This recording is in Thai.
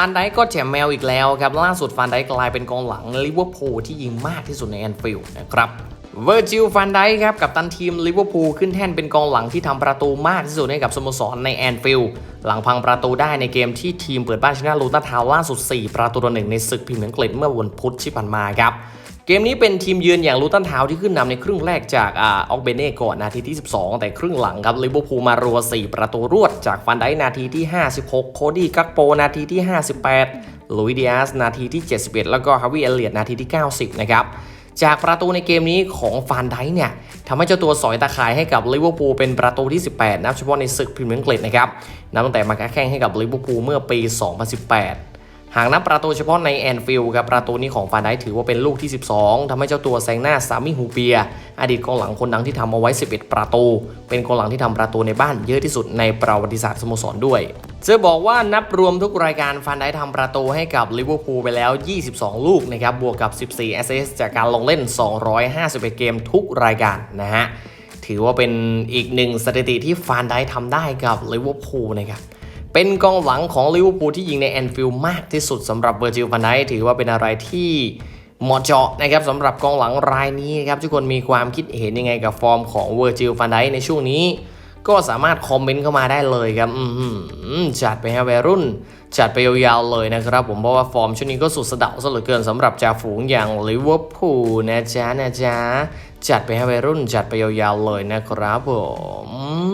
ฟานไดก็แฉมแมวอีกแล้วครับ ล่าสุดฟานไดกลายเป็นกองหลังลิเวอร์พูลที่ยิงมากที่สุดในแอนฟิลด์นะครับเวอร์จิลฟานไดครับกับตันทีมลิเวอร์พูลขึ้นแท่นเป็นกองหลังที่ทำประตูมากที่สุดให้กับสโมสรในแอนฟิลด์หลังพังประตูได้ในเกมที่ทีมเปิดบ้านชนะลูตันทาวล่าสุด 4 ประตูต่อหนึ่งในศึกพรีเมียร์อังกฤษเมื่อวันพุธที่ผ่านมาครับ เกมนี้เป็นทีมเยือนอย่างลูตันทาวน์ที่ขึ้นนำในครึ่งแรกจากอาออกเบเน่ก่อนนาทีที่ 12 แต่ครึ่งหลังครับลิเวอร์พูลมารัว 4 ประตูรวด จากฟันไดนาทีที่ 56 โคดี้กักโปนาทีที่ 58ลุยดิอาสนาทีที่ 71 แล้วก็ฮาวิเอเลียตนาทีที่ 90 นะครับจากประตูในเกมนี้ของฟานไดเนี่ยทำให้เจ้าตัวสอยตาข่ายให้กับลิเวอร์พูลเป็นประตูที่ 18 นับเฉพาะในศึกพรีเมียร์อังกนะครับนับตั้งแต่มาแข่งให้กับลิเวอร์พูลเมื่อปี 2018 หากนับประตูเฉพาะในแอนฟิลด์ครับประตูนี้ของฟานไดถือว่าเป็นลูกที่ 12ทำให้เจ้าตัวแซงหน้าสามิฮูเปีย อดีตกองหลังคนดังที่ทำเอาไว้ 11 ประตู เป็นกองหลังที่ทำประตูในบ้านเยอะที่สุดในประวัติศาสตร์สโมสรด้วยจะบอกว่านับรวมทุกรายการฟานไดทำประตูให้กับลิเวอร์พูลไปแล้ว 22 ลูกนะครับบวกกับ 14แอสซิสจากการลงเล่น 251 เกมทุกรายการนะฮะถือว่าเป็นอีกหนึ่งสถิติที่ฟานไดทำได้กับลิเวอร์พูลนะครับ เป็นกองหลังของลิเวอร์พูลที่ยิงในแอนฟิลด์มากที่สุดสำหรับเวอร์จิลฟันไดถือว่าเป็นอะไรที่เหมาะเจาะนะครับสำหรับกองหลังรายนี้นะครับทุกคนมีความคิดเห็นยังไงกับฟอร์มของเวอร์จิลฟันไดในช่วงนี้ ก็สามารถคอมเมนต์เข้ามาได้เลยครับจัดไปให้วัยรุ่น จัดไปยาวๆเลยนะครับ ผมเพราะว่าฟอร์มช่วงนี้ก็สุดสะเดาซะเหลือเกินสำหรับจ่าฝูงอย่างลิเวอร์พูลนะจ๊ะนะจ๊ะจัดไปให้วัยรุ่นจัดไปยาวๆเลยนะครับผม